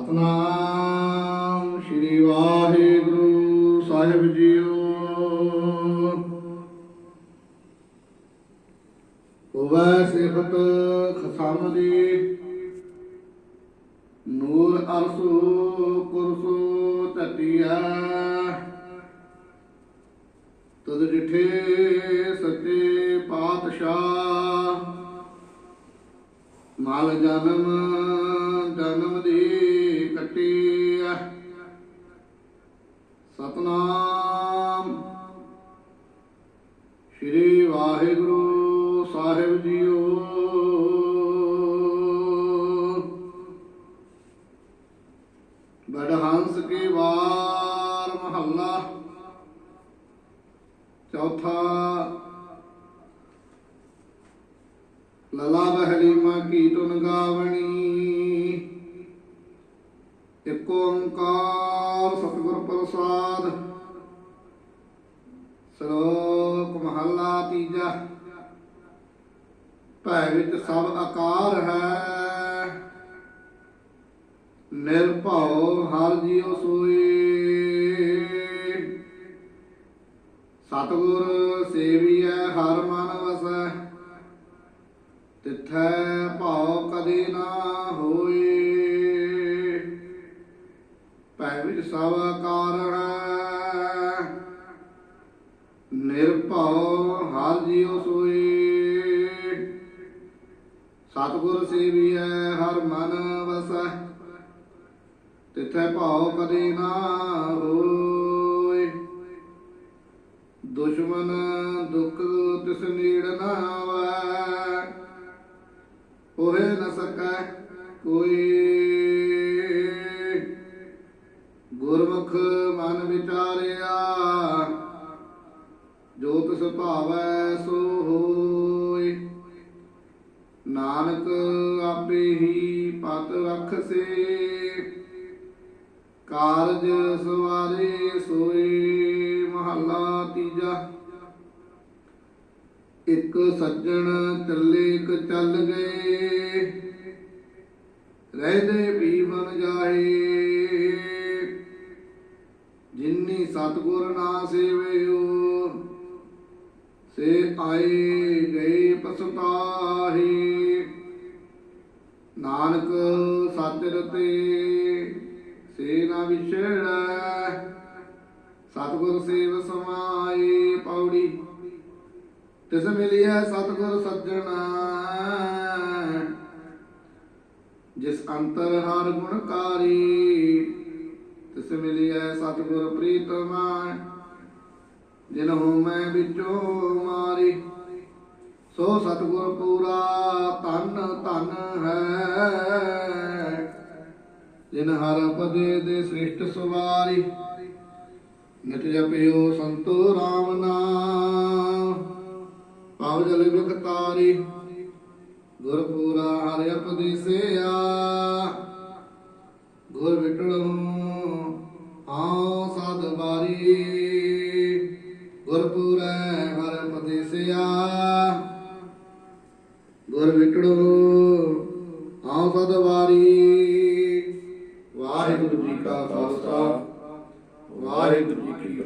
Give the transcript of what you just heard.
ਸਤਨਾਮ ਸ੍ਰੀ ਵਾਹਿਗੁਰੂ ਸਾਹਿਬ ਜੀਓ। ਵੈ ਸਿਫਤ ਖਸਮ ਦੀ, ਨੂਰ ਅਰਸੂ ਕੁਰਸੂ ਤਤੀਆ ਤਦ ਜਿਠੇ ਸੱਚੇ ਪਾਤਸ਼ਾਹ, ਮਾਲ ਜਨਮ ਸ੍ਰੀ ਵਾਹਿਗੁਰੂ ਸਾਹਿਬ ਜੀਓ। ਬੜਹੰਸ ਕੀ ਵਾਰ ਮਹੱਲਾ। ਚੌਥਾ। ਲਲਾ ਬਹਲੀਮਾ ਕੀ ਤੁਨ ਗਾਵਣੀ। ਏਕ ਓੰਕਾਰ ਸਤਿਗੁਰ ਪ੍ਰਸਾਦ। ਸ਼ਲੋਕ ਮਹੱਲਾ ਤੀਜਾ ਭੈ ਵਿੱਚ ਸਭ ਆਕਾਰ ਹੈ। ਨਿਰਭਉ ਹਰ ਜੀਉ ਸੋਈ ਸਤਿਗੁਰ ਸੇਵੀਐ ਹਰ ਮਨ ਵਸੈ। ਤਿਥੈ ਭਾਉ ਕਦੇ ਨਾ ਹੋਏ। ਭੈ ਵਿੱਚ ਸਭ ਆਕਾਰ ਸਤਿਗੁਰ ਸੇਵੀਐ ਹਰ ਮਨ ਵਸੈ, ਤਿਥੈ ਭਾਉ ਕਦੇ ਨਾ ਹੋਏ ਦੁਸ਼ਮਨ ਦੁਖ ਤਿਸ ਨੀੜ ਨਾ ਆਵੈ ਹੋਏ ਨ ਸਕੈ ਕੋਈ। ਗੁਰਮੁਖ ਮਨ ਵਿਚਾਰਿਆ, ਜੋ ਤਿਸ ਭਾਵੈ ਸੋ ਹੋ ਨਾਨਕ ਆਪੇ ਹੀ ਪਤ ਰਖਸੇ। ਕਾਰਜ ਸਵਾਰੇ ਸੋਏ ਮਹੱਲਾ ਤੀਜਾ। ਇੱਕ ਸੱਜਣ ਚੱਲੇ ਕ ਚੱਲ ਗਏ। ਰਹਿਦੇ ਵੀ ਬਨ ਜਾਏ। ਜਿਨਨੀ ਸਤਗੁਰ ਨਾ ਸੇਵਿਓ, ਸੇ ਆਏ ਗਏ ਪਸਤਾਹੀ ਨਾਨਕ ਸੱਚ ਤੇ ਸੇ ਨਾ ਵਿਛੜੈ। ਸਤਗੁਰ ਸੇਵ ਸਮਾਈ ਪੌੜੀ। ਤਿਸ ਮਿਲਿਆ ਸਤਗੁਰ ਸੱਜਣਾ। ਜਿਸ ਅੰਤਰ ਹਰ ਗੁਣਕਾਰੀ ਤਿਸ ਮਿਲਿਆ ਸਤਗੁਰ ਪ੍ਰੀਤਮਾ ਜਿਨਹੁ ਮੈਂ ਵਿਚੋ ਸੋ ਸਤਗੁਰ ਪੂਰਾ ਤਨ ਤਨ ਹੈ। ਜਿਨ ਹਰ ਪਦੇ ਦੇ ਸ੍ਰਿਸ਼ਟ ਸੁਵਾਰੀ, ਨਿਤ ਜਪਿਓ ਸੰਤੋ ਰਾਮ ਨਾਮ। ਪਾਵ ਜਲ ਵਿਖਤਾਰੀ ਗੁਰ ਪੂਰਾ ਹਰਿ ਉਪਦੇਸਿਆ ਗੁਰ ਵਿਟੜੂ ਆਉ ਸਦ ਬਾਰੀ ਗੁਰ ਪੂਰਾ ਹਰਿ ਉਪਦੇਸਿਆ ਗੁਰ ਆਉ ਸਦ ਵਾਰੀ ਵਾਹਿਗੁਰੂ ਜੀ ਕਾ ਖਾਲਸਾ। ਵਾਹਿਗੁਰੂ ਜੀ ਕੀ